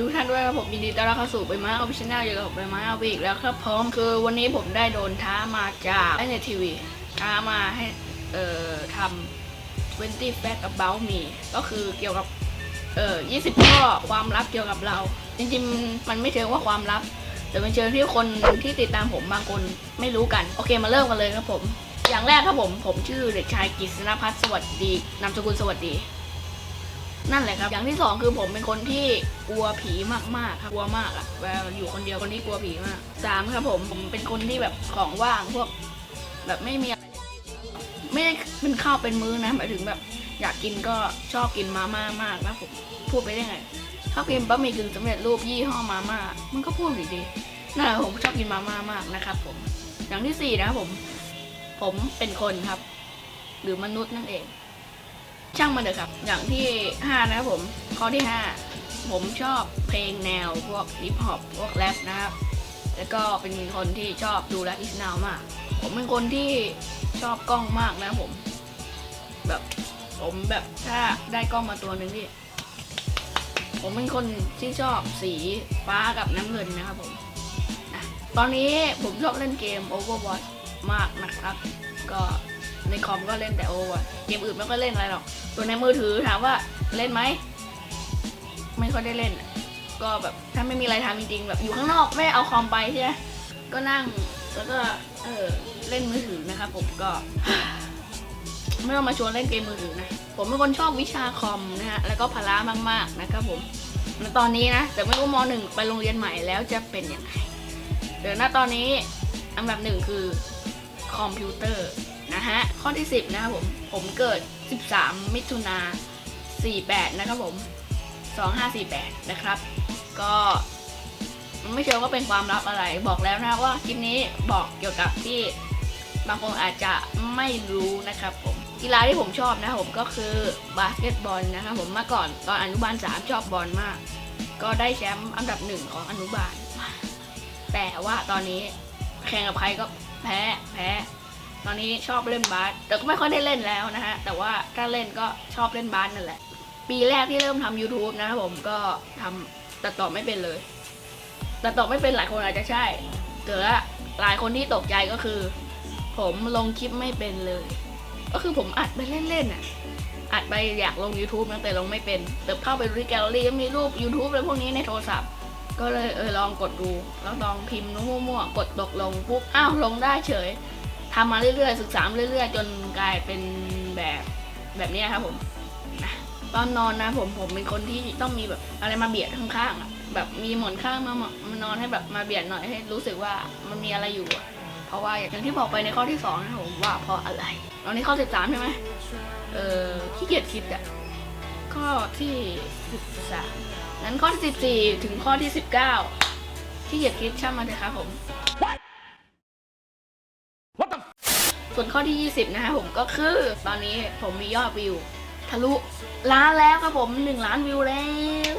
ทุกท่านด้วยครับผมยินดีต้อนรับเข้าสู่ใบไม้ออฟฟิเชียลอยู่กับผมใบไม้ออฟฟิอีกแล้วครับพร้อมคือวันนี้ผมได้โดนท้ามาจากไอเนทีวีท้ามาให้เอ่อทำ20 fact about me ก็คือเกี่ยวกับเอ่อ20 ข้อความลับเกี่ยวกับเรา จริงๆ มันไม่เชิงว่าความลับ แต่เป็นเชิงที่คนที่ติดตามผมบางคนไม่รู้กัน โอเคมาเริ่มกันเลยครับผม อย่างแรกครับผมผมชื่อเด็กชายกฤษณพัฒน์สวัสดีนามสกุลสวัสดี นั่นแหละครับ อย่างที่สองคือผมเป็นคนที่กลัวผีมากๆครับกลัวมากอะเวลาอยู่คนเดียวคนที่กลัวผีมากสามครับผมผมเป็นคนที่แบบของว่างพวก แบบไม่มีอะไรไม่ได้เป็นข้าวเป็นมื้อนะหมายถึงแบบ อยากกินก็ชอบกินมาม่ามากนะผมพูดไปได้ไงชอบกินบะหมี่กึ่งสำเร็จรูปยี่ห้อมาม่ามันก็พูดดีๆนั่นแหละผมชอบกินมาม่ามากนะครับผมอย่างที่สี่นะครับผม ผมเป็นคนครับ หรือมนุษย์นั่นเอง ช่างมันเถอะครับ อย่างที่ห้านะครับผม ข้อที่ห้าผมชอบเพลงแนวพวกฮิปฮอปพวกแรปนะครับ แล้วก็เป็นคนที่ชอบดูแลอิสนาวมาก ผมเป็นคนที่ชอบกล้องมากนะผม แบบผมแบบถ้าได้กล้องมาตัวหนึ่งที่ผมเป็นคนที่ชอบสีฟ้ากับน้ำเงินนะครับผมนะตอนนี้ผมชอบเล่นเกม Overwatch มากนะครับ ก็ ในคอมก็เล่นแต่ Overwatch เกมอื่นไม่ค่อยเล่นอะไรหรอกตัวในมือถือถามว่าเล่นไหมไม่ค่อยได้เล่น ก็แบบถ้าไม่มีอะไรทำจริงๆแบบอยู่ข้างนอกไม่เอาคอมไปใช่ไหมก็นั่งแล้วก็เออเล่นมือถือนะครับผมก็ ไม่ต้องมาชวนเล่นเกมมือถือนะผมเป็นคนชอบวิชาคอมนะฮะแล้วก็พละมากๆนะครับผมณตอนนี้นะแต่ไม่รู้มหนึ่งไปโรงเรียนใหม่แล้วจะเป็นยังไงเดี๋ยวณตอนนี้อันดับหนึ่งคือ คอมพิวเตอร์นะฮะ ข้อที่ 10 นะครับผม ผมเกิด 13 มิถุนา48 นะครับผม 2548 นะครับ ก็ไม่เชิงว่าเป็นความลับอะไร บอกแล้วนะว่าคลิปนี้บอกเกี่ยวกับที่บางคนอาจจะไม่รู้นะครับผมกีฬาที่ผมชอบนะผมก็คือบาสเกตบอลนะครับผมเมื่อก่อนตอนอนุบาลสามชอบบอลมาก ก็ได้แชมป์อันดับหนึ่งของอนุบาล แต่ว่าตอนนี้แข่งกับใครก็ แพ้แพ้ตอนนี้ชอบเล่นบาสแต่ก็ไม่ค่อยได้เล่นแล้วนะฮะแต่ว่าถ้าเล่นก็ชอบเล่นบาสนั่นแหละ ปีแรกที่เริ่มทำ YouTube นะครับผมก็ทำตัดต่อไม่เป็นเลยตัดต่อไม่เป็นหลายคนอาจจะใช่แต่ว่าหลายคนที่ตกใจก็คือ ผมลงคลิปไม่เป็นเลย ก็คือผมอัดไปเล่นๆน่ะอัดไปอยากลง YouTube นะแต่ลงไม่เป็นแต่เข้าไปดูที่แกลเลอรี่ก็มีรูป YouTube อะไรพวกนี้ในโทรศัพท์ ก็เลยเออลองกดดูแล้วลองพิมพ์นู้มั่วๆกดตกลงปุ๊บอ้าวลงได้เฉยทำมาเรื่อยๆศึกษาเรื่อยๆ จนกลายเป็นแบบแบบนี้ครับผมตอนนอนนะผมผมเป็นคนที่ต้องมีแบบอะไรมาเบียดข้างๆอะแบบมีหมอนข้างมามานอนให้แบบมาเบียดหน่อยให้รู้สึกว่ามันมีอะไรอยู่เพราะว่าอย่างที่บอกไปในข้อที่2นะผมว่าเพราะอะไรตอนนี้ข้อ13ใช่ไหมเออขี้เกียจคิดอะข้อที่13 งั้นข้อที่ 14 ถึงข้อที่ 19 ที่อย่าคิดช่ามาเลยครับผม ส่วนข้อที่ 20 นะคะผมก็คือตอนนี้ผมมียอดวิว ทะลุล้านแล้วครับผม 1 ล้านวิวแล้ว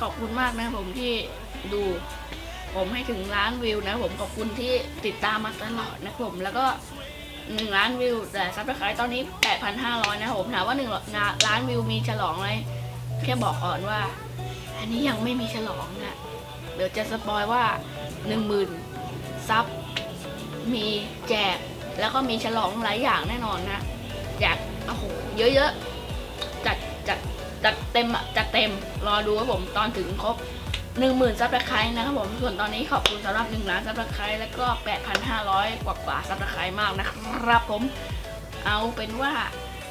ขอบคุณมากนะผมที่ดูผมให้ถึงล้านวิวนะผมขอบคุณที่ติดตามมาตลอดนะผมแล้วก็หนึ่งล้านวิวแต่ซับสไครต์ตอนนี้ 8,500 นะผมถามว่าหนึ่งล้านวิวมีฉลองไหม แค่บอกก่อนว่า อันนี้ยังไม่มีฉลองนะเดี๋ยวจะสปอยว่าหนึ่งหมื่นซับมีแจกแล้วก็มีฉลองหลายอย่างแน่นอนนะแจกโอ้โหเยอะๆจัดจัดจัดเต็มอะจัดเต็มรอดูครับผมตอนถึงครบหนึ่งหมื่นซับสไครต์นะครับผมส่วนตอนนี้ขอบคุณสำหรับหนึ่งล้านซับสไครต์แล้วก็แปดพันห้าร้อยกว่ากว่าซับสไครต์มากนะครับผม เอาเป็นว่า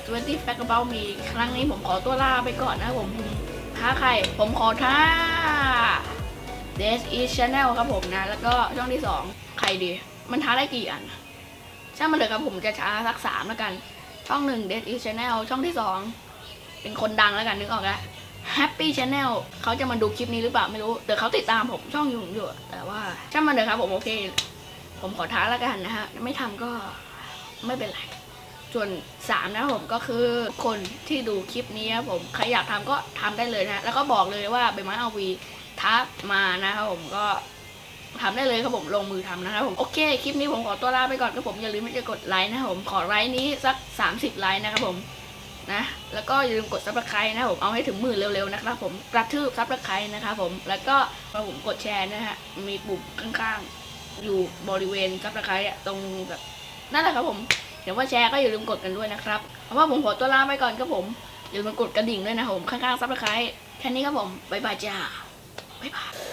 20 Fact About Me ครั้งนี้ผมขอตัวลาไปก่อนนะผมท้าใคร ผมขอท้า This is Channel ครับผมนะ แล้วก็ช่องที่ 2 ใครดี มันท้าได้กี่อัน ช่างมันเลยครับผมจะช้าสักสามแล้วกัน ช่องหนึ่ง This is Channel ช่องที่ 2 เป็นคนดังแล้วกันนึกออกแล้ว Happy Channel เขาจะมาดูคลิปนี้หรือเปล่าไม่รู้ แต่เขาติดตามผมช่องอยู่ผมอยู่ แต่ว่าช่างมันเลยครับผมโอเค ผมขอท้าแล้วกันนะฮะ ไม่ทำก็ไม่เป็นไร ส่วนสามนะผมก็คือคนที่ดูคลิปนี้ครับผมใครอยากทำก็ทำได้เลยนะ แล้วก็บอกเลยว่าใบไม้เอาวีทักมานะครับผมก็ทำได้เลยครับผมลงมือทำนะครับผมโอเคคลิปนี้ผมขอตัวลาไปก่อนครับผมอย่าลืมที่จะกดไลค์นะครับผมขอไลค์นี้สัก 30 ไลค์นะครับผมนะแล้วก็อย่าลืมกดซับสไครต์นะผมเอาให้ถึงหมื่นเร็วๆนะครับผมกระทืบซับสไครต์นะครับผมแล้วก็พอผมกดแชร์นะฮะมีปุ่มข้างๆ อยู่บริเวณซับสไครต์ตรงแบบนั่นแหละครับผม เดี๋ยวว่าแชร์ก็อย่าลืมกดกันด้วยนะครับเพราะว่าผมขอตัวลาไปก่อนครับผมอย่าลืมกดกระดิ่งด้วยนะผมข้างๆซับสไครต์แค่นี้ครับผมบ๊ายบายจ้าบ๊ายบาย